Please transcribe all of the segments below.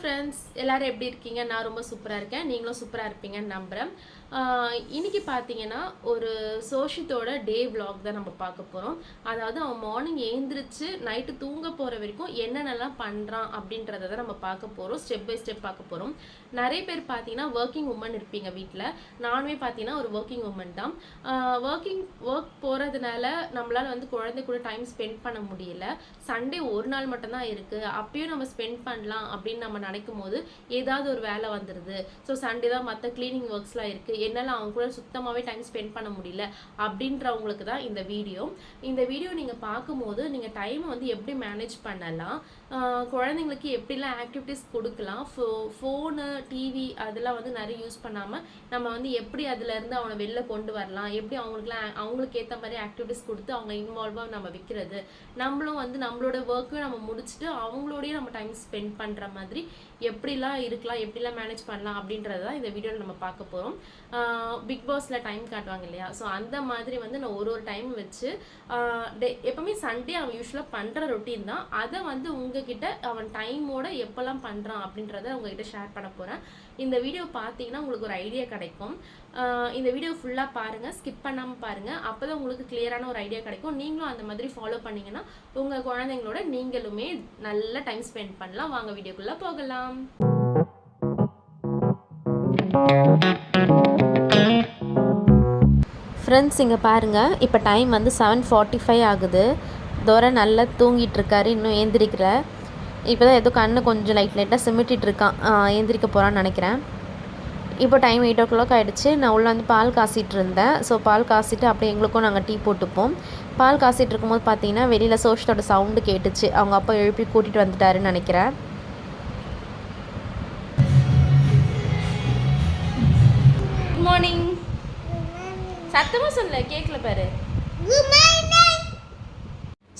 Friends எல்லோரும் எப்படி இருக்கீங்க? நான் ரொம்ப சூப்பராக இருக்கேன். நீங்களும் சூப்பராக இருப்பீங்கன்னு நம்புகிறேன் இன்றைக்கி இன்னைக்கு பார்த்தீங்கன்னா ஒரு சோஷித்தோட டே வ்ளாக் தான் நம்ம பார்க்க போகிறோம் அதாவது அவன் மார்னிங் எழுந்திரிச்சு நைட்டு தூங்க போகிற வரைக்கும் என்னென்னலாம் பண்ணுறான் அப்படின்றத தான் நம்ம பார்க்க போகிறோம் ஸ்டெப் பை ஸ்டெப் பார்க்க போகிறோம் நிறைய பேர் பார்த்தீங்கன்னா ஒர்க்கிங் உமன் இருப்பீங்க வீட்டில் நானுமே பார்த்தீங்கன்னா ஒரு ஒர்க்கிங் உமன் தான். ஒர்க்கிங் ஒர்க் போகிறதுனால நம்மளால் வந்து குழந்தை கூட டைம் ஸ்பெண்ட் பண்ண முடியல. சண்டே ஒரு நாள் மட்டும்தான் இருக்குது அப்பயும் நம்ம ஸ்பெண்ட் பண்ணலாம் அப்படின்னு நம்ம நினைக்கும் போது ஏதாவது ஒரு வேலை வந்துடுது ஸோ சண்டே தான் மற்ற க்ளீனிங் ஒர்க்ஸ்லாம் இருக்குது என்னால் அவங்க கூட சுத்தமாகவே டைம் ஸ்பெண்ட் பண்ண முடியல அப்படின்றவங்களுக்கு தான் இந்த வீடியோ இந்த வீடியோ நீங்கள் பார்க்கும்போது நீங்கள் டைமை வந்து எப்படி மேனேஜ் பண்ணலாம்? குழந்தைங்களுக்கு எப்படிலாம் ஆக்டிவிட்டீஸ் கொடுக்கலாம்? ஃபோ ஃபோனு டிவி அதெல்லாம் வந்து நிறைய யூஸ் பண்ணாமல் நம்ம வந்து எப்படி அதுலேருந்து அவனை வெளில கொண்டு வரலாம்? எப்படி அவங்களுக்குலாம் அவங்களுக்கு ஏற்ற மாதிரி ஆக்டிவிட்டீஸ் கொடுத்து அவங்க இன்வால்வாக நம்ம வைக்கிறது? நம்மளும் வந்து நம்மளோட ஒர்க்கையும் நம்ம முடிச்சுட்டு அவங்களோடய நம்ம டைம் ஸ்பெண்ட் பண்ணுற மாதிரி எப்படிலாம் இருக்கலாம்? எப்படிலாம் மேனேஜ் பண்ணலாம்? அப்படின்றத தான் இந்த வீடியோவில் நம்ம பார்க்க போகிறோம் பிக் பாஸில் டைம் காட்டுவாங்க இல்லையா? ஸோ அந்த மாதிரி வந்து நான் ஒரு ஒரு டைம் வச்சு டே- எப்பவுமே சண்டே அவன் யூஸ்வலாக பண்ணுற ரொட்டீன் தான். அதை வந்து உங்கள் உங்ககிட்ட அவன் டைமோட எப்போல்லாம் பண்ணுறான் அப்படின்றத உங்ககிட்ட ஷேர் பண்ண போகிறேன் இந்த வீடியோ பார்த்தீங்கன்னா உங்களுக்கு ஒரு ஐடியா கிடைக்கும். இந்த வீடியோ ஃபுல்லாக பாருங்கள் ஸ்கிப் பண்ணாமல் பாருங்கள் அப்போ தான் உங்களுக்கு கிளியரான ஒரு ஐடியா கிடைக்கும். நீங்களும் அந்த மாதிரி ஃபாலோ பண்ணீங்கன்னா உங்கள் குழந்தைங்களோட நீங்களுமே நல்ல டைம் ஸ்பெண்ட் பண்ணலாம். வாங்க வீடியோக்குள்ளே போகலாம். ஃப்ரெண்ட்ஸ் இங்கே பாருங்கள் இப்போ டைம் வந்து செவன் ஃபார்ட்டி ஃபைவ் ஆகுது. தோர நல்லா தூங்கிட்டுருக்காரு இன்னும் ஏந்திரிக்கிற இப்போ தான் ஏதோ கண்ணு கொஞ்சம் லைட் லைட்டாக சிமிட்டிட்டு இருக்கான் ஏந்திரிக்க போகிறான்னு நினைக்கிறேன். இப்போ டைம் எயிட் ஓ கிளாக் ஆகிடுச்சு நான் உள்ளே வந்து பால் காசிட்டு இருந்தேன் ஸோ பால் காசிட்டு அப்படியே எங்களுக்கும் நாங்கள் டீ போட்டுப்போம். பால் காசிட்டு இருக்கும்போது பார்த்தீங்கன்னா வெளியில் சோஷத்தோட சவுண்டு கேட்டுச்சு. அவங்க அப்பா எழுப்பி கூட்டிகிட்டு வந்துட்டாருன்னு நினைக்கிறேன். குட் மார்னிங் சத்தமாக சொல்லல கேட்கல பாரு.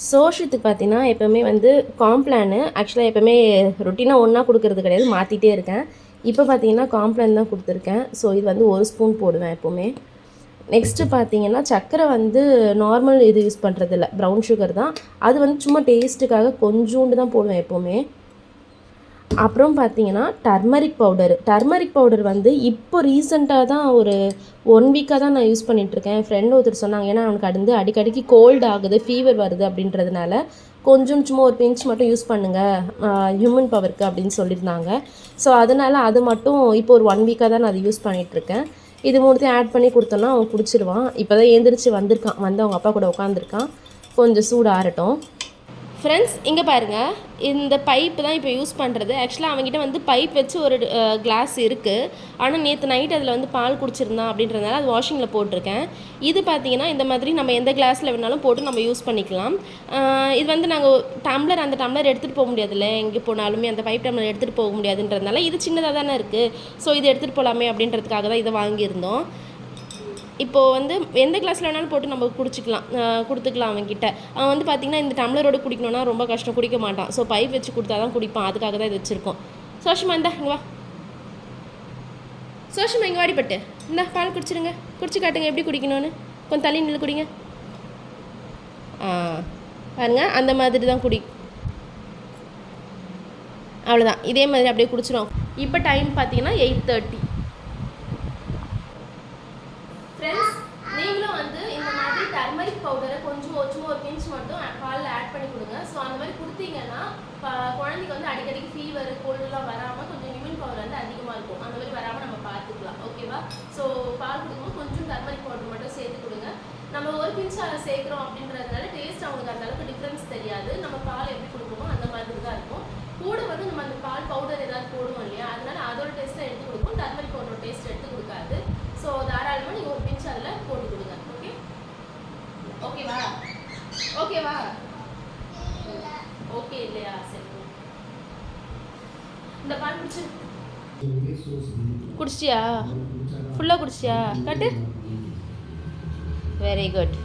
சோஷத்துக்கு பார்த்தீங்கன்னா எப்போவுமே வந்து காம்ப்ளானு ஆக்சுவலாக எப்போவுமே ரொட்டீனாக ஒன்றா கொடுக்கறது கிடையாது மாற்றிட்டே இருக்கேன். இப்போ பார்த்தீங்கன்னா காம்ப்ளான் தான் கொடுத்துருக்கேன். ஸோ இது வந்து ஒரு ஸ்பூன் போடுவேன் எப்போவுமே. நெக்ஸ்ட்டு பார்த்தீங்கன்னா சர்க்கரை வந்து நார்மல் இது யூஸ் பண்ணுறதில்ல ப்ரௌன் சுகர் தான். அது வந்து சும்மா டேஸ்ட்டுக்காக கொஞ்சோண்டு தான் போடுவேன் எப்போவுமே. அப்புறம் பார்த்தீங்கன்னா டர்மரிக் பவுடர். டர்மரிக் பவுடர் வந்து இப்போ ரீசெண்டாக தான் ஒரு ஒன் வீக்காக தான் நான் யூஸ் பண்ணிகிட்ருக்கேன் என் ஃப்ரெண்ட் ஒருத்தர் சொன்னாங்க ஏன்னா அவனுக்கு அடுந்து அடிக்கடிக்கு கோல்டு ஆகுது ஃபீவர் வருது அப்படின்றதுனால கொஞ்சம் சும்மா ஒரு பிஞ்ச் மட்டும் யூஸ் பண்ணுங்கள் ஹியூமன் பவருக்கு அப்படின்னு சொல்லியிருந்தாங்க. ஸோ அதனால் அது மட்டும் இப்போ ஒரு ஒன் வீக்காக தான் நான் அதை யூஸ் பண்ணிகிட்ருக்கேன் இது மூணுத்தையும் ஆட் பண்ணி கொடுத்தோன்னா அவன் குடிச்சிருவான். இப்போ தான் எழுந்திரிச்சு வந்திருக்கான். வந்து அவங்க அப்பா கூட உட்காந்துருக்கான் கொஞ்சம் சூடு ஆறட்டும். ஃப்ரெண்ட்ஸ் இங்கே பாருங்கள் இந்த பைப் தான் இப்போ யூஸ் பண்ணுறது ஆக்சுவலாக அவங்ககிட்ட வந்து பைப் வச்சு ஒரு கிளாஸ் இருக்குது ஆனால் நேற்று நைட் அதில் வந்து பால் குடிச்சிருந்தான் அப்படின்றதுனால அது வாஷிங்கில் போட்டிருக்கேன். இது பார்த்தீங்கன்னா இந்த மாதிரி நம்ம எந்த கிளாஸில் வேணாலும் போட்டு நம்ம யூஸ் பண்ணிக்கலாம். இது வந்து நாங்கள் டம்ளர் அந்த டம்ளர் எடுத்துகிட்டு போக முடியாதுல்ல. எங்கே போனாலுமே அந்த பைப் டம்ளர் எடுத்துகிட்டு போக முடியாதுன்றதுனால இது சின்னதாக தானே இருக்குது ஸோ இது எடுத்துகிட்டு போகலாமே அப்படின்றதுக்காக தான் இதை வாங்கியிருந்தோம். இப்போது வந்து எந்த கிளாஸில் வேணாலும் போட்டு நம்ம குடிச்சிக்கலாம் கொடுத்துக்கலாம் அவன்கிட்ட. அவன் வந்து பார்த்திங்கன்னா இந்த டம்ளரோட குடிக்கணும்னா ரொம்ப கஷ்டம் குடிக்க மாட்டான். ஸோ பைப் வச்சு கொடுத்தா தான் குடிப்பான். அதுக்காக தான் இது வச்சுருக்கோம். சோஷமா இந்தா இங்கே வா. சோஷமா இங்கே வாடிப்பட்டு இந்தா பால் குடிச்சிருங்க. குடிச்சு காட்டுங்க எப்படி குடிக்கணும்னு. கொஞ்சம் தள்ளி நில்லு குடிங்க. ஆ பாருங்க அந்த மாதிரி தான் குடி. அவ்வளோதான் இதே மாதிரி அப்படியே குடிச்சிடும் இப்போ டைம் பார்த்தீங்கன்னா எயிட் தேர்ட்டி ஃப்ரெண்ட்ஸ் நீங்களும் வந்து இந்த மாதிரி டர்மரிக் பவுடரை கொஞ்சம் ஒரு சும்மா ஒரு பிஞ்ச் மட்டும் பாலில் ஆட் பண்ணி கொடுங்க. ஸோ அந்த மாதிரி கொடுத்தீங்கன்னா குழந்தைக்கு வந்து அடிக்கடிக்கு ஃபீவர் கோல்டுலாம் வராமல் கொஞ்சம் இம்யூன் பவர் வந்து அதிகமாக இருக்கும். அந்த மாதிரி வராமல் நம்ம பார்த்துக்கலாம். ஓகேவா ஸோ பால் கொடுக்கும்போது கொஞ்சம் டர்மரிக் பவுடர் மட்டும் சேர்த்து கொடுங்க. நம்ம ஒரு பிஞ்ச் அதை சேர்க்குறோம் அப்படின்றதுனால டேஸ்ட் அவங்களுக்கு அந்த அளவுக்கு டிஃப்ரென்ஸ் தெரியாது. நம்ம பால் எப்படி கொடுக்குமோ அந்த மாதிரி தான் இருக்கும். கூட வந்து நம்ம அந்த பால் பவுடர் ஏதாவது போடுவோம் இல்லையா? அதனால அதோட டேஸ்ட்டை எடுத்து கொடுக்கும் டர்மரிக் பவுடர் டேஸ்ட் எடுத்து கொடுக்காது. ஸோ அதை நீங்கள் ஒரு பிஞ்ச் அதில் போட்டு கொடுங்க ஓகே ஓகேவா ஓகேவா ஓகே இல்லையா? சரி. இந்த பால் குடிச்சு. குடிச்சியா ஃபுல்லாக குடிச்சியா கட்டு. வெரி குட்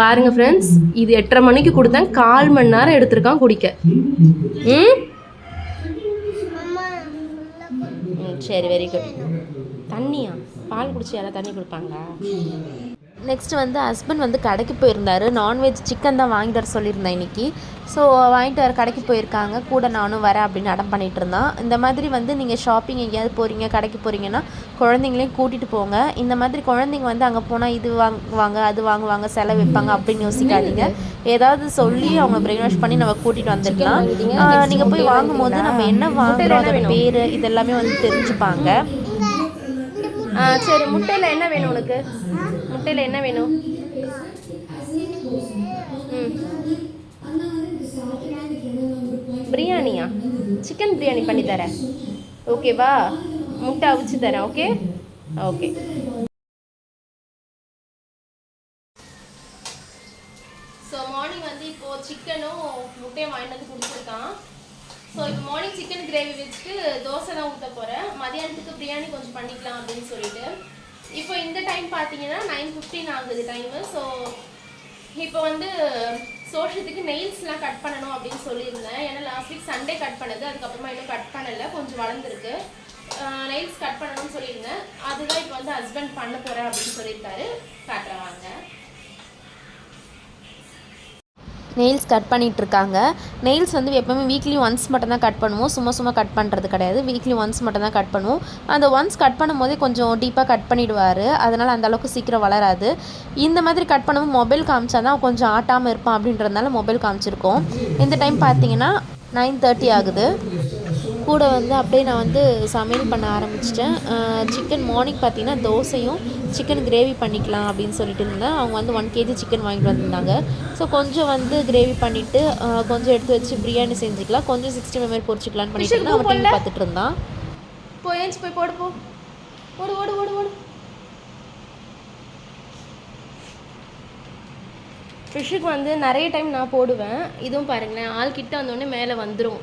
பாருங்க ஃப்ரெண்ட்ஸ் இது எட்டரை மணிக்கு கொடுத்தேன். கால் மணி நேரம் எடுத்திருக்கான் குடிக்க. ம்? ம், சரி வெரி குட் தண்ணியா? பால் குடிச்சு யாராவது தண்ணி கொடுப்பாங்களா? நெக்ஸ்ட் வந்து ஹஸ்பண்ட் வந்து கடைக்கு போயிருந்தார். நான்வெஜ் சிக்கன் தான் வாங்கிட்டு வர சொல்லியிருந்தேன் இன்னைக்கு. ஸோ வாங்கிட்டு வர கடைக்கு போயிருக்காங்க. கூட நானும் வரேன் அப்படின்னு அடம் பண்ணிட்டு இருந்தான். இந்த மாதிரி வந்து நீங்கள் ஷாப்பிங் எங்கேயாவது போகிறீங்க கடைக்கு போகிறீங்கன்னா குழந்தைங்களையும் கூட்டிகிட்டு போங்க. இந்த மாதிரி குழந்தைங்க வந்து அங்கே போனால் இது வாங்குவாங்க அது வாங்குவாங்க செலவு வைப்பாங்க அப்படின்னு யோசிக்காதீங்க. ஏதாவது சொல்லி அவங்க பிரெயின் வாஷ் பண்ணி நம்ம கூட்டிகிட்டு வந்துருக்கலாம் நீங்கள் போய் வாங்கும்போது நம்ம என்ன வாங்குறோம் அதோட பேர் இதெல்லாமே வந்து தெரிஞ்சுப்பாங்க. சரி முட்டையில் என்ன வேணும் உனக்கு? முட்டையில் என்ன வேணும்? ம். பிரியாணியா? சிக்கன் பிரியாணி பண்ணி தரேன் ஓகேவா முட்டை அவிச்சு தரேன் ஓகே ஓகே ஸோ மார்னிங் வந்து இப்போ சிக்கனும் முட்டையும் வாங்கிட்டு வந்து கொடுத்துருக்கான். ஸோ இப்போ மார்னிங் சிக்கன் கிரேவி வச்சுட்டு தோசை தான் ஊற்ற போகிறேன் மதியானத்துக்கு பிரியாணி கொஞ்சம் பண்ணிக்கலாம் அப்படின்னு சொல்லிட்டு. இப்போ இந்த டைம் பார்த்தீங்கன்னா நைன் ஃபிஃப்டின் ஆகுது டைமு ஸோ இப்போ வந்து சோஷத்துக்கு நெயில்ஸ்லாம் கட் பண்ணணும் அப்படின்னு சொல்லியிருந்தேன். ஏன்னா லாஸ்ட் வீக் சண்டே கட் பண்ணது அதுக்கப்புறமா இன்னும் கட் பண்ணலை. கொஞ்சம் வளர்ந்துருக்கு. நெயில்ஸ் கட் பண்ணணும்னு சொல்லியிருந்தேன். அதுதான் இப்போ வந்து ஹஸ்பண்ட் பண்ண போகிறேன் அப்படின்னு சொல்லியிருக்காரு. காட்டுறேன் வாங்க. நெயில்ஸ் கட் பண்ணிகிட்டு இருக்காங்க நெயில்ஸ் வந்து எப்போவுமே வீக்லி ஒன்ஸ் மட்டும் தான் கட் பண்ணுவோம். சும்மா சும்மா கட் பண்ணுறது கிடையாது. வீக்லி ஒன்ஸ் மட்டும் தான் கட் பண்ணுவோம். அந்த ஒன்ஸ் கட் பண்ணும்போதே கொஞ்சம் டீப்பாக கட் பண்ணிவிடுவார் அதனால் அந்த அளவுக்கு சீக்கிரம் வளராது. இந்த மாதிரி கட் பண்ணும்போது மொபைல் காமிச்சா தான் கொஞ்சம் ஆட்டாமல் இருப்பான் அப்படின்றதுனால மொபைல் காமிச்சிருக்கோம். இந்த டைம் பார்த்தீங்கன்னா நைன் தேர்ட்டி ஆகுது. கூட வந்து அப்படியே நான் வந்து சமையல் பண்ண ஆரம்பிச்சிட்டேன். சிக்கன் மார்னிங் பார்த்தீங்கன்னா தோசையும் சிக்கன் கிரேவி பண்ணிக்கலாம் அப்படின்னு சொல்லிட்டு இருந்தேன். அவங்க வந்து ஒன் கேஜி சிக்கன் வாங்கிட்டு வந்திருந்தாங்க. ஸோ கொஞ்சம் வந்து கிரேவி பண்ணிவிட்டு கொஞ்சம் எடுத்து வச்சு பிரியாணி செஞ்சுக்கலாம். கொஞ்சம் சிக்ஸ்டி மெம்பர் பொரிச்சிக்கலான்னு பண்ணிட்டு இருந்தேன். அவன் டிவி பார்த்துட்டு இருந்தான். போய் ஏஞ்சி போய் போடு போ. ஓடு ஓடு ஓடு ஓடு. ஃபிஷ்ஷுக்கு வந்து நிறைய டைம் நான் போடுவேன். இதுவும் பாருங்களேன் ஆள் கிட்ட வந்தோடனே மேலே வந்துடும்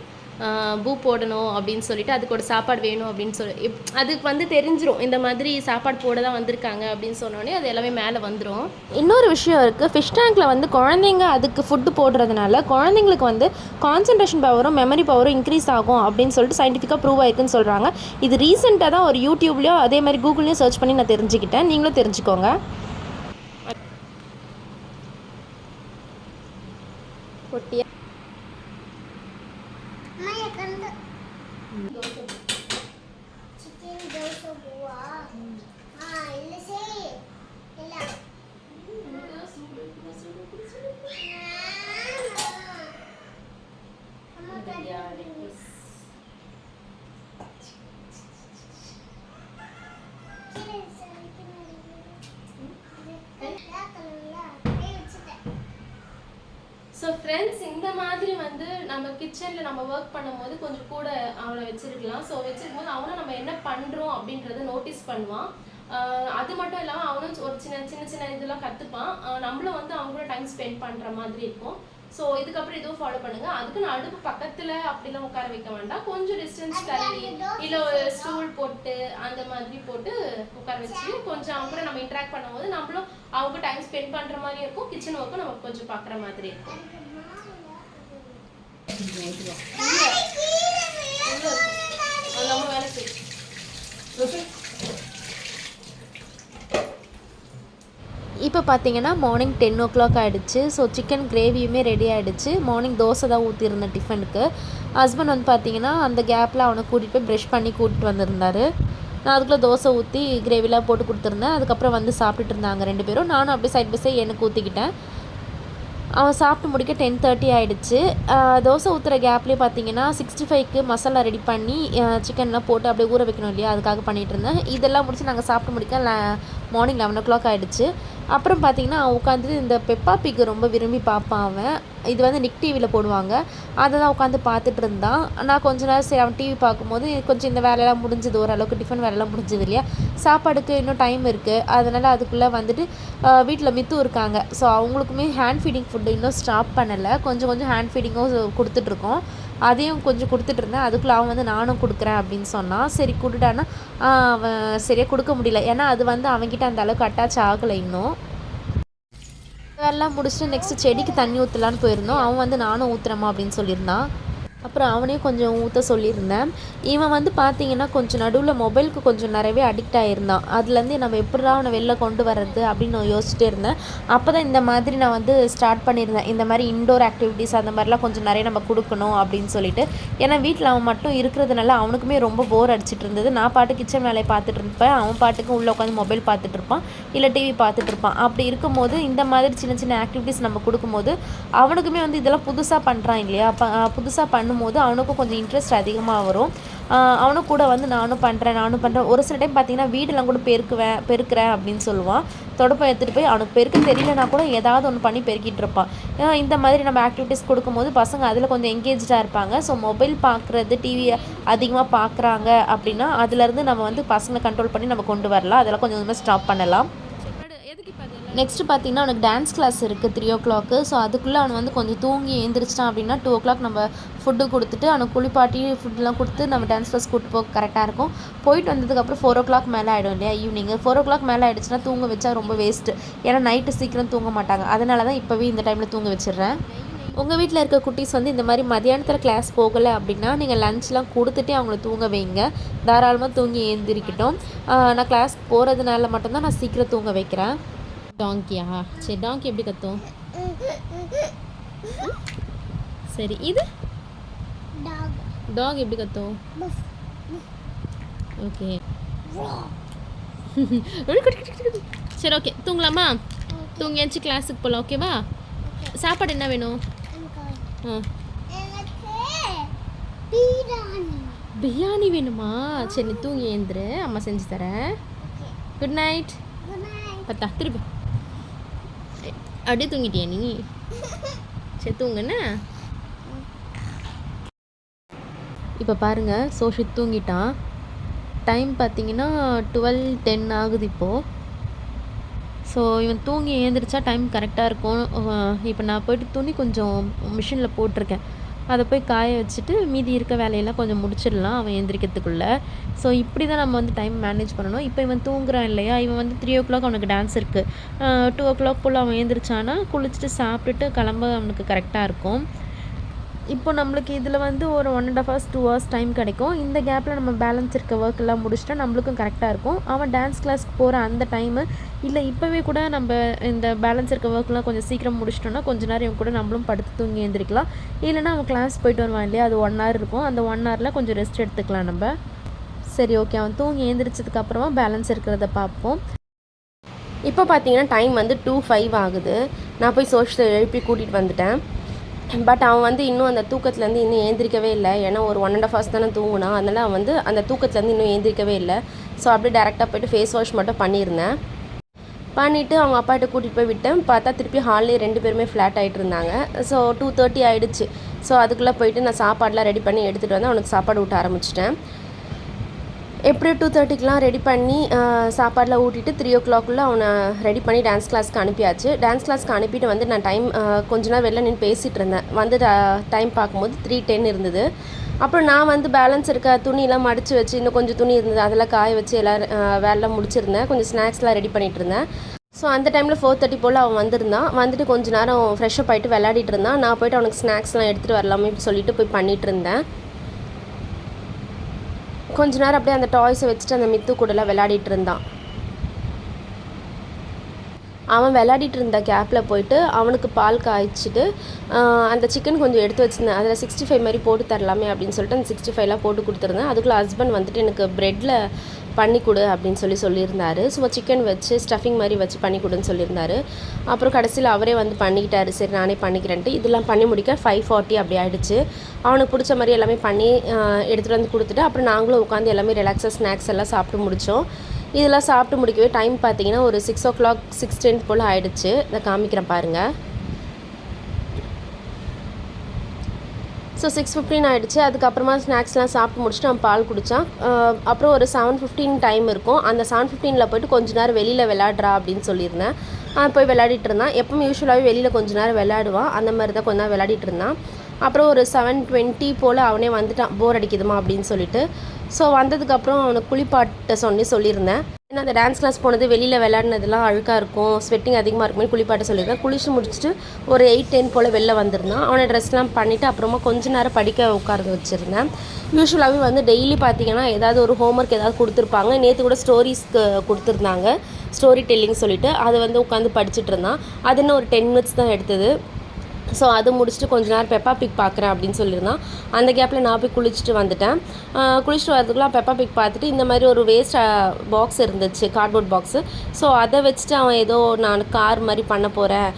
பூ போடணும் அப்படின்னு சொல்லிட்டு அதுக்கு ஒரு சாப்பாடு வேணும் அப்படின்னு சொல்லி அதுக்கு வந்து தெரிஞ்சிடும் இந்த மாதிரி சாப்பாடு போட தான் வந்திருக்காங்க அப்படின்னு சொன்னோடனே அது எல்லாமே மேலே வந்துடும் இன்னொரு விஷயம் இருக்குது ஃபிஷ் டேங்க்கில் வந்து குழந்தைங்க அதுக்கு ஃபுட்டு போடுறதுனால குழந்தைங்களுக்கு வந்து கான்சன்ட்ரேஷன் பவரும் மெமரி பவரும் இன்க்ரீஸ் ஆகும் அப்படின்னு சொல்லிட்டு சயின்டிஃபிக்காக ப்ரூவ் ஆயிருக்குன்னு சொல்கிறாங்க இது ரீசெண்டாக தான் ஒரு யூடியூப்லேயோ அதே மாதிரி கூகுள்லேயும் சர்ச் பண்ணி நான் தெரிஞ்சுக்கிட்டேன். நீங்களும் தெரிஞ்சுக்கோங்க. கிச்சனில் நம்ம ஒர்க் பண்ணும்போது கொஞ்சம் கூட அவனை வச்சிருக்கலாம். ஸோ வச்சிருக்கும் போது அவனும் நம்ம என்ன பண்ணுறோம் அப்படின்றத நோட்டீஸ் பண்ணுவான். அது மட்டும் இல்லாமல் அவனும் ஒரு சின்ன சின்ன சின்ன இதெல்லாம் கற்றுப்பான் நம்மளும் வந்து அவங்க கூட டைம் ஸ்பெண்ட் பண்ணுற மாதிரி இருக்கும். ஸோ இதுக்கப்புறம் இதுவும் ஃபாலோ பண்ணுங்க. அதுக்கு நான் அடுப்பு பக்கத்தில் அப்படிலாம் உட்கார வைக்க வேண்டாம். கொஞ்சம் டிஸ்டன்ஸ் தள்ளி இல்லை ஒரு ஸ்டூல் போட்டு அந்த மாதிரி போட்டு உட்கார வச்சு கொஞ்சம் அவங்க கூட நம்ம இன்ட்ராக்ட் பண்ணும்போது நம்மளும் அவங்க டைம் ஸ்பெண்ட் பண்ணுற மாதிரி இருக்கும். கிச்சன் ஒர்க்கும் நம்ம கொஞ்சம் பார்க்குற மாதிரி இருக்கும் அது நம்ம வேலை செய்யும் இப்போ பார்த்தீங்கன்னா மார்னிங் டென் ஓ கிளாக் ஆகிடுச்சு ஸோ சிக்கன் கிரேவியுமே ரெடி ஆகிடுச்சு மார்னிங் தோசை தான் ஊற்றிருந்தேன் டிஃபனுக்கு ஹஸ்பண்ட் வந்து பார்த்தீங்கன்னா அந்த கேப்பில் அவனை கூட்டிகிட்டு போய் ப்ரெஷ் பண்ணி கூட்டிட்டு வந்திருந்தாரு. நான் அதுக்குள்ளே தோசை ஊற்றி கிரேவிலாம் போட்டு கொடுத்துருந்தேன். அதுக்கப்புறம் வந்து சாப்பிட்டுட்டு இருந்தாங்க ரெண்டு பேரும். நானும் அப்படியே சைட் பை சைட் எனக்கு ஊற்றிக்கிட்டேன் அவன் சாப்பிட்டு முடிக்க டென் தேர்ட்டி ஆகிடுச்சு தோசை ஊற்றுற கேப்லேயே பார்த்தீங்கன்னா சிக்ஸ்டி ஃபைவ்க்கு மசாலா ரெடி பண்ணி சிக்கன்லாம் போட்டு அப்படியே ஊற வைக்கணும் இல்லையா? அதுக்காக பண்ணிகிட்டு இருந்தேன். இதெல்லாம் முடிச்சு நாங்கள் சாப்பிட்டு முடிக்க மார்னிங் லெவன் ஓ கிளாக் ஆகிடுச்சு அப்புறம் பார்த்தீங்கன்னா அவன் உட்காந்துட்டு இந்த பெப்பா பிக்கு ரொம்ப விரும்பி பார்ப்பான் அவன். இது வந்து நிக் டிவியில் போடுவாங்க. அதை தான் உட்காந்து பார்த்துட்டு இருந்தான். நான் கொஞ்ச நேரம் சரி அவன் டிவி பார்க்கும்போது கொஞ்சம் இந்த வேலையெல்லாம் முடிஞ்சது ஓரளவுக்கு டிஃபன் வேலையெல்லாம் முடிஞ்சது இல்லையா? சாப்பாடுக்கு இன்னும் டைம் இருக்குது அதனால் அதுக்குள்ளே வந்துட்டு வீட்டில் மித்து இருக்காங்க. ஸோ அவங்களுக்குமே ஹேண்ட் ஃபீடிங் ஃபுட்டு இன்னும் ஸ்டாப் பண்ணலை. கொஞ்சம் கொஞ்சம் ஹேண்ட் ஃபீடிங்கும் கொடுத்துட்ருக்கோம் அதையும் கொஞ்சம் கொடுத்துட்டு இருந்தேன் அதுக்குள்ளே அவன் வந்து நானும் கொடுக்குறேன் அப்படின்னு சொன்னான். சரி கொடுடான்னா அவன் சரியாக கொடுக்க முடியல. ஏன்னா அது வந்து அவன்கிட்ட அந்த அளவுக்கு அட்டாச் ஆகலை இன்னும். வேலைலாம் முடிச்சுட்டு நெக்ஸ்ட்டு செடிக்கு தண்ணி ஊற்றலான்னு போயிருந்தோம். அவன் வந்து நானும் ஊற்றுறேம்மா அப்படின்னு சொல்லியிருந்தான். அப்புறம் அவனையும் கொஞ்சம் ஊற்ற சொல்லியிருந்தேன். இவன் வந்து பார்த்தீங்கன்னா கொஞ்சம் நடுவில் மொபைலுக்கு கொஞ்சம் நிறையவே அடிக்ட் ஆகியிருந்தான் அதுலேருந்து நம்ம எப்படிடா அவனை வெளில கொண்டு வர்றது அப்படின்னு நான் யோசிச்சுட்டே இருந்தேன். அப்போ தான் இந்த மாதிரி நான் வந்து ஸ்டார்ட் பண்ணியிருந்தேன். இந்த மாதிரி இன்டோர் ஆக்டிவிட்டீஸ் அந்த மாதிரிலாம் கொஞ்சம் நிறைய நம்ம கொடுக்கணும் அப்படின்னு சொல்லிட்டு. ஏன்னா வீட்டில் அவன் மட்டும் இருக்கிறதுனால அவனுக்குமே ரொம்ப போர் அடிச்சிட்டு இருந்தது. நான் பாட்டு கிச்சன் வேலையை பார்த்துட்டு இருப்பேன். அவன் பாட்டுக்கு உள்ளே உட்காந்து மொபைல் பார்த்துட்டு இருப்பான். இல்லை டிவி பார்த்துட்டு இருப்பான். அப்படி இருக்கும்போது இந்த மாதிரி சின்ன சின்ன ஆக்டிவிட்டீஸ் நம்ம கொடுக்கும்போது அவனுக்குமே வந்து இதெல்லாம் புதுசாக பண்ணுறான் இல்லையா? அப்போ புதுசாக பண்ணும்போது அவனுக்கும் கொஞ்சம் இன்ட்ரெஸ்ட் அதிகமாக வரும். அவனும் கூட வந்து நானும் பண்ணுறேன் நானும் பண்ணுறேன் ஒரு சில டைம் பார்த்தீங்கன்னா வீடெல்லாம் கூட பெருக்குவேன் பெருக்கிறேன் அப்படின்னு சொல்லுவான். தொடப்பம் எடுத்துகிட்டு போய் அவனுக்கு பெருக்க தெரியலனா கூட ஏதாவது ஒன்று பண்ணி பெருக்கிட்டு இருப்பான். இந்த மாதிரி நம்ம ஆக்டிவிட்டீஸ் கொடுக்கும்போது பசங்க அதில் கொஞ்சம் எங்கேஜாக இருப்பாங்க. ஸோ மொபைல் பார்க்குறது டிவி அதிகமாக பார்க்குறாங்க அப்படின்னா அதுலேருந்து நம்ம வந்து பசங்களை கண்ட்ரோல் பண்ணி நம்ம கொண்டு வரலாம். அதெல்லாம் கொஞ்சம் கொஞ்சமாக ஸ்டாப் பண்ணலாம். நெக்ஸ்ட்டு பார்த்தீங்கன்னா அவனுக்கு டான்ஸ் கிளாஸ் இருக்குது த்ரீ ஓ கிளாக்கு ஸோ அதுக்குள்ளே அவன் வந்து கொஞ்சம் தூங்கி எழுந்திரிச்சிட்டான் அப்படின்னா டூ ஓ கிளாக் நம்ம ஃபுட்டு கொடுத்துட்டு அவனுக்கு குளிப்பாட்டி ஃபுட்லாம் கொடுத்து நம்ம டான்ஸ் கிளாஸ் கூப்பிட்டு போக கரெக்டாக இருக்கும். போயிட்டு வந்ததுக்கப்புறம் ஃபோர் ஓ கிளாக் மேலே ஆகிடும் இல்லையா ஈவினிங் ஃபோர் ஓ கிளாக் மேலே ஆகிடுச்சுன்னா தூங்க வச்சா ரொம்ப வேஸ்ட்டு ஏன்னா நைட்டு சீக்கிரம் தூங்க மாட்டாங்க. அதனால தான் இப்போவே இந்த டைமில் தூங்க வச்சிடுறேன். உங்கள் வீட்டில் இருக்க குட்டீஸ் வந்து இந்த மாதிரி மதியானத்தில் கிளாஸ் போகலை அப்படின்னா நீங்கள் லஞ்ச்லாம் கொடுத்துட்டே அவங்கள தூங்க வைங்க. தாராளமாக தூங்கி எழுந்திரிக்கட்டும் நான் கிளாஸ் போகிறதுனால மட்டும்தான் நான் சீக்கிரம் தூங்க வைக்கிறேன். டாங்கியா சரி டாங்கி எப்படி கத்தும்? சரி இது? டாக் எப்படி கத்தும்? ஓகே சரி ஓகே தூங்கலாமா? தூங்கியாச்சு கிளாஸுக்கு போகலாம் ஓகேவா சாப்பாடு என்ன வேணும்? ஆ. பிரியாணி. வேணுமா? சரி நீ தூங்கி எழுந்துரு அம்மா செஞ்சு தரேன் குட் நைட் குட் நைட் பத்தா திருப்பி அப்படியே தூங்கிட்டியா நீ? சரி தூங்குண்ணே? இப்போ பாருங்கள் சோஷித் தூங்கிட்டான். டைம் பார்த்தீங்கன்னா டுவெல் டென் ஆகுது இப்போது ஸோ இவன் தூங்கி ஏந்திரிச்சா டைம் கரெக்டாக இருக்கும். இப்போ நான் போயிட்டு துணி கொஞ்சம் மிஷினில் போட்டிருக்கேன். அதை போய் காய வச்சுட்டு மீதி இருக்க வேலையெல்லாம் கொஞ்சம் முடிச்சிடலாம் அவன் எந்திரிக்கிறதுக்குள்ளே. ஸோ இப்படி தான் நம்ம வந்து டைம் மேனேஜ் பண்ணணும். இப்போ இவன் தூங்குறான் இல்லையா? இவன் வந்து த்ரீ ஓ கிளாக் அவனுக்கு டான்ஸ் இருக்குது டூ ஓ கிளாக் போல் அவன் எழுந்திரிச்சானா குளிச்சுட்டு சாப்பிட்டுட்டு கிளம்ப அவனுக்கு கரெக்டாக இருக்கும். இப்போ நம்மளுக்கு இதில் வந்து ஒரு one and half hours two hours time கிடைக்கும். இந்த கேப்பில் நம்ம பேலன்ஸ் இருக்க ஒர்க் எல்லாம் முடிச்சிட்டா நம்மளுக்கும் கரெக்டாக இருக்கும். அவன் டான்ஸ் கிளாஸ்க்கு போகிற அந்த டைமு இல்லை இப்போவே கூட நம்ம இந்த பேலன்ஸ் இருக்க ஒர்க்லாம் கொஞ்சம் சீக்கிரம் முடிச்சிட்டோம்னா கொஞ்ச நேரம் இவன் கூட நம்மளும் படுத்து தூங்கி எழுந்திரிக்கலாம் இல்லைன்னா அவன் கிளாஸ் போயிட்டு வருவான் இல்லையா? அது ஒன் ஹவர் இருக்கும். அந்த ஒன் ஹவரில் கொஞ்சம் ரெஸ்ட் எடுத்துக்கலாம் நம்ம. சரி ஓகே அவன் தூங்கி எழுந்திரிச்சதுக்கப்புறமா பேலன்ஸ் இருக்கிறத பார்ப்போம். இப்போ பார்த்தீங்கன்னா டைம் வந்து டூ ஃபைவ் ஆகுது. நான் போய் சோஷியல் எழுப்பி கூட்டிகிட்டு வந்துட்டேன். பட் அவன் வந்து இன்னும் அந்த தூக்கத்துலேருந்து இன்னும் ஏந்திரிக்கவே இல்லை. ஏன்னா ஒரு ஒன் அண்ட் ஆஃப் ஹவர்ஸ் தானே தூங்கினான் அதனால் அவன் வந்து அந்த தூக்கத்துலேருந்து இன்னும் ஏந்திரிக்கவே இல்லை. ஸோ அப்படியே டேரெக்டாக போயிட்டு ஃபேஸ் வாஷ் மட்டும் பண்ணியிருந்தேன். பண்ணிவிட்டு அவங்க அப்பாட்ட கூட்டிகிட்டு போய் விட்டேன். பார்த்தா திருப்பி ஹால்லே ரெண்டு பேருமே ஃப்ளாட் ஆகிட்டு இருந்தாங்க. ஸோ டூ தேர்ட்டி ஆகிடுச்சு ஸோ அதுக்குள்ளே போயிட்டு நான் சாப்பாடெலாம் ரெடி பண்ணி எடுத்துகிட்டு வந்து அவனுக்கு சாப்பாடு விட்ட ஆரம்பிச்சிட்டேன். எப்படியும் டூ தேர்ட்டிக்கெலாம் ரெடி பண்ணி சாப்பாடெலாம் ஊட்டிட்டு த்ரீ ஓ கிளாக்குள்ளே அவனை ரெடி பண்ணி டான்ஸ் கிளாஸ்க்கு அனுப்பியாச்சு. டான்ஸ் கிளாஸ்க்கு அனுப்பிட்டு வந்து நான் டைம் கொஞ்ச நேரம் வெளில நின்று பேசிகிட்டு இருந்தேன். வந்து டைம் பார்க்கும்போது த்ரீ டென் இருந்தது. அப்புறம் நான் வந்து பேலன்ஸ் இருக்க துணியெல்லாம் மடித்து வச்சு இன்னும் கொஞ்சம் துணி இருந்தது. அதெல்லாம் காய வச்சு எல்லோரும் வேலைலாம் முடிச்சிருந்தேன். கொஞ்சம் ஸ்நாக்ஸ்லாம் ரெடி பண்ணிகிட்டு இருந்தேன். ஸோ அந்த டைமில் ஃபோர் தேர்ட்டி போல் அவன் வந்திருந்தான். வந்துட்டு கொஞ்ச நேரம் ஃப்ரெஷ்ஷப் ஆகிட்டு விளையாடிட்டு இருந்தான். நான் போயிட்டு அவனுக்கு ஸ்நாக்ஸ்லாம் எடுத்துகிட்டு வரலாமே சொல்லிட்டு போய் பண்ணிகிட்டு இருந்தேன். கொஞ்ச நேரம் அப்படியே அந்த டாய்ஸை வச்சுட்டு அந்த மித்து கூடலாம் விளையாடிட்டு இருந்தான். அவன் விளையாடிட்டு இருந்த கேப்பில் போயிட்டு அவனுக்கு பால் காய்ச்சிட்டு அந்த சிக்கன் கொஞ்சம் எடுத்து வச்சுருந்தேன். அதில் சிக்ஸ்டி ஃபைவ் மாதிரி போட்டு தரலாமே அப்படின்னு சொல்லிட்டு அந்த சிக்ஸ்டி ஃபைவ்லாம் போட்டு கொடுத்துருந்தேன். அதுக்குள்ளே ஹஸ்பண்ட் வந்துட்டு எனக்கு ப்ரெட்டில் பண்ணி கொடு அப்படின்னு சொல்லி சொல்லியிருந்தாரு. ஸோ சிக்கன் வச்சு ஸ்டஃபிங் மாதிரி வச்சு பண்ணி கொடுன்னு சொல்லியிருந்தாரு. அப்புறம் கடைசியில் அவரே வந்து பண்ணிக்கிட்டாரு. சரி நானே பண்ணிக்கிறேன்ட்டு. இதெல்லாம் பண்ணி முடிக்க ஃபைவ் ஃபார்ட்டி அப்படி ஆகிடுச்சு அவனுக்கு பிடிச்ச மாதிரி எல்லாமே பண்ணி எடுத்துகிட்டு வந்து கொடுத்துட்டு அப்புறம் நாங்களும் உட்காந்து எல்லாமே ரிலாக்ஸாக ஸ்நாக்ஸ் எல்லாம் சாப்பிட்டு முடித்தோம் இதெல்லாம் சாப்பிட்டு முடிக்கவே டைம் பார்த்தீங்கன்னா ஒரு six o'clock six ten போல் ஆகிடுச்சு இதை காமிக்கிறேன் பாருங்கள் ஸோ சிக்ஸ் ஃபிஃப்டின் ஆகிடுச்சு அதுக்கப்புறமா ஸ்நாக்ஸ்லாம் சாப்பிட்டு முடிச்சுட்டு அவன் பால் குடித்தான் அப்புறம் ஒரு செவன் ஃபிஃப்டீன் டைம் இருக்கும். அந்த செவன் ஃபிஃப்டீனில் போயிட்டு கொஞ்ச நேரம் வெளியில் விளாட்றா அப்படின்னு சொல்லியிருந்தேன். போய் விளையாடிட்டு இருந்தான். எப்பவும் யூஸ்வலாகவே வெளியில் கொஞ்ச நேரம் விளையாடுவான். அந்த மாதிரி தான் கொஞ்ச நேரம் விளையாடிட்டு இருந்தான். அப்புறம் ஒரு செவன் டுவெண்ட்டி போல் அவனே வந்துட்டான். போர் அடிக்குதுமா அப்படின்னு சொல்லிட்டு. ஸோ வந்ததுக்கப்புறம் அவனை குளிப்பாட்ட சொன்னி சொல்லியிருந்தேன். ஏன்னா அந்த டான்ஸ் கிளாஸ் போனது வெளியில் விளையாடினதுலாம் அழுக்காக இருக்கும். ஸ்வெட்டிங் அதிகமாக இருக்குமே குளிப்பாட்ட சொல்லியிருந்தேன். குளிச்சு முடிச்சுட்டு ஒரு எயிட் டென் போல் வெளில வந்திருந்தான். அவனை ட்ரெஸ்லாம் பண்ணிவிட்டு அப்புறமா கொஞ்ச நேரம் படிக்க உட்கார வச்சுருந்தேன். யூஸ்வலாகவே வந்து டெய்லி பார்த்தீங்கன்னா ஏதாவது ஒரு ஹோம்ஒர்க் ஏதாவது கொடுத்துருப்பாங்க. நேற்று கூட ஸ்டோரிஸ்க்கு கொடுத்துருந்தாங்க. ஸ்டோரி டெல்லிங் சொல்லிவிட்டு அதை வந்து உட்காந்து படிச்சுட்டு இருந்தான். அது இன்னும் ஒரு டென் மினிட்ஸ் தான் எடுத்தது. ஸோ அது முடிச்சுட்டு கொஞ்ச நேரம் பெப்பா பிக் பார்க்குறேன் அப்படின்னு சொல்லியிருந்தான். அந்த கேப்பில் நான் போய் குளிச்சுட்டு வந்துட்டேன். குளிச்சுட்டு வரதுக்குள்ள பெப்பா பிக் பார்த்துட்டு இந்த மாதிரி ஒரு வேஸ்ட் பாக்ஸ் இருந்துச்சு கார்ட்போர்ட் பாக்ஸு ஸோ அதை வச்சுட்டு அவன் ஏதோ நான் கார் மாதிரி பண்ண போகிறேன்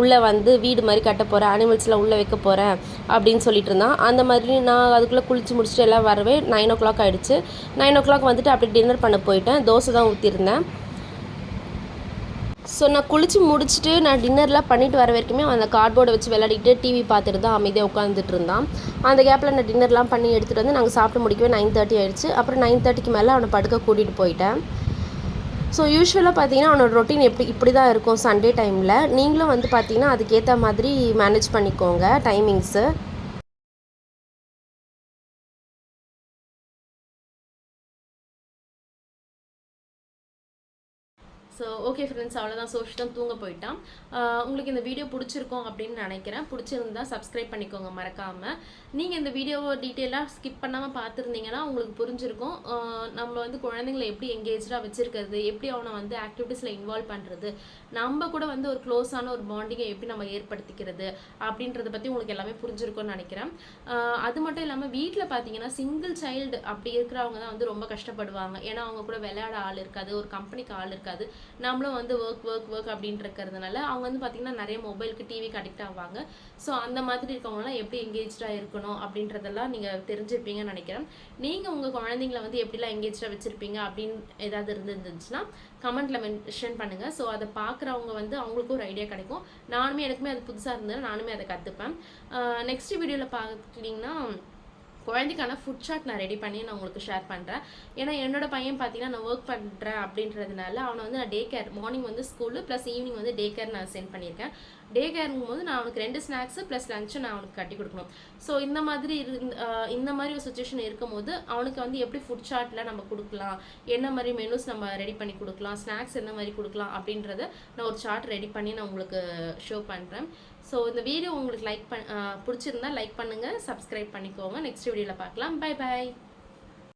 உள்ளே வந்து வீடு மாதிரி கட்ட போகிறேன் அனிமல்ஸ்லாம் உள்ளே வைக்க போகிறேன் அப்படின்னு சொல்லிட்டு இருந்தான். அந்த மாதிரி நான் அதுக்குள்ளே குளிச்சு முடிச்சுட்டு எல்லாம் வரவே நைன் ஓ கிளாக் ஆகிடுச்சு நைன் ஓ கிளாக் வந்துட்டு அப்படி டின்னர் பண்ண போயிட்டேன். தோசை தான் ஊற்றிருந்தேன் ஸோ நான் குளிச்சு முடிச்சுட்டு நான் டின்னர்லாம் பண்ணிட்டு வர வரைக்குமே அந்த கார்ட்போர்டை வச்சு விளையாடிக்கிட்டு டிவி பார்த்துட்டு தான் அமைதியாக உட்காந்துட்டு இருந்தான். அந்த கேப்பில் நான் டின்னர்லாம் பண்ணி எடுத்துகிட்டு வந்து நாங்கள் சாப்பிட்டு முடிக்கவே நைன் தேர்ட்டி ஆயிடுச்சு. அப்புறம் நைன் தேர்ட்டிக்கு மேலே அவனை படுக்க கூட்டிகிட்டு போயிட்டேன். ஸோ யூஸ்வலாக பார்த்தீங்கன்னா அவனோட ரொட்டீன் எப்படி இப்படி தான் இருக்கும் சண்டே டைமில் நீங்களும் வந்து பார்த்தீங்கன்னா அதுக்கேற்ற மாதிரி மேனேஜ் பண்ணிக்கோங்க டைமிங்ஸு ஸோ ஓகே ஃப்ரெண்ட்ஸ் அவ்வளோதான் சோஷிதான் தூங்க போயிட்டான். உங்களுக்கு இந்த வீடியோ பிடிச்சிருக்கும் அப்படின்னு நினைக்கிறேன். பிடிச்சிருந்தா சப்ஸ்கிரைப் பண்ணிக்கோங்க மறக்காமல் நீங்கள் இந்த வீடியோவை டீட்டெயிலாக ஸ்கிப் பண்ணாமல் பார்த்துருந்தீங்கன்னா உங்களுக்கு புரிஞ்சிருக்கும். நம்ம வந்து குழந்தைங்களை எப்படி எங்கேஜாக வச்சுருக்கிறது எப்படி அவனை வந்து ஆக்டிவிட்டீஸில் இன்வால்வ் பண்ணுறது நம்ம கூட வந்து ஒரு க்ளோஸான ஒரு பாண்டிங்கை எப்படி நம்ம ஏற்படுத்திக்கிறது அப்படின்றத பற்றி உங்களுக்கு எல்லாமே புரிஞ்சிருக்கும்னு நினைக்கிறேன். அது மட்டும் இல்லாமல் வீட்டில் பார்த்தீங்கன்னா சிங்கிள் சைல்டு அப்படி இருக்கிறவங்க தான் வந்து ரொம்ப கஷ்டப்படுவாங்க. ஏன்னா அவங்க கூட விளையாட ஆள் இருக்காது ஒரு கம்பெனிக்கு ஆள் இருக்காது. நம்மளும் வந்து ஒர்க் ஒர்க் ஒர்க் அப்படின்ட்டு இருக்கிறதுனால அவங்க வந்து பார்த்தீங்கன்னா நிறைய மொபைலுக்கு டிவிக்கு அடிக்ட் ஆவாங்க. ஸோ அந்த மாதிரி இருக்கவங்களாம் எப்படி எங்கேஜாக இருக்கணும் அப்படின்றதெல்லாம் நீங்கள் தெரிஞ்சிருப்பீங்கன்னு நினைக்கிறேன். நீங்கள் உங்கள் குழந்தைங்கள வந்து எப்படிலாம் எங்கேஜாக வச்சுருப்பீங்க அப்படின்னு ஏதாவது இருந்துருந்துச்சுன்னா கமெண்ட்டில் மென்ஷன் பண்ணுங்கள் ஸோ அதை பார்க்குறவங்க வந்து அவங்களுக்கும் ஒரு ஐடியா கிடைக்கும். நானுமே எனக்குமே அது புதுசாக இருந்தது நானுமே அதை கற்றுப்பேன் நெக்ஸ்ட் வீடியோவில் பார்த்துட்டிங்கன்னா குழந்தைக்கான ஃபுட் ஷாட் நான் ரெடி பண்ணி நான் உங்களுக்கு ஷேர் பண்ணுறேன் ஏன்னா என்னோட பையன் பார்த்தீங்கன்னா நான் ஒர்க் பண்ணுறேன் அப்படின்றதுனால அவனை வந்து நான் டே கேர் மார்னிங் வந்து ஸ்கூலு ப்ளஸ் ஈவினிங் வந்து டே கேர் நான் சென்ட் பண்ணியிருக்கேன். டே கேருங்கும் போது நான் அவனுக்கு ரெண்டு ஸ்நாக்ஸு ப்ளஸ் லஞ்சும் நான் அவனுக்கு கட்டி கொடுக்கணும். ஸோ இந்த மாதிரி இரு இந்த மாதிரி ஒரு சுச்சுவேஷன் இருக்கும்போது அவனுக்கு வந்து எப்படி ஃபுட் ஷார்ட்டில் நம்ம கொடுக்கலாம் என்ன மாதிரி மெனுஸ் நம்ம ரெடி பண்ணி கொடுக்கலாம் ஸ்நாக்ஸ் என்ன மாதிரி கொடுக்கலாம் அப்படின்றத நான் ஒரு சார்ட் ரெடி பண்ணி நான் உங்களுக்கு ஷோ பண்ணுறேன் ஸோ இந்த வீடியோ உங்களுக்கு லைக் பண் பிடிச்சிருந்தா லைக் பண்ணுங்கள் சப்ஸ்கிரைப் பண்ணிக்கோங்க. நெக்ஸ்ட் வீடியோவில் பார்க்கலாம். Bye bye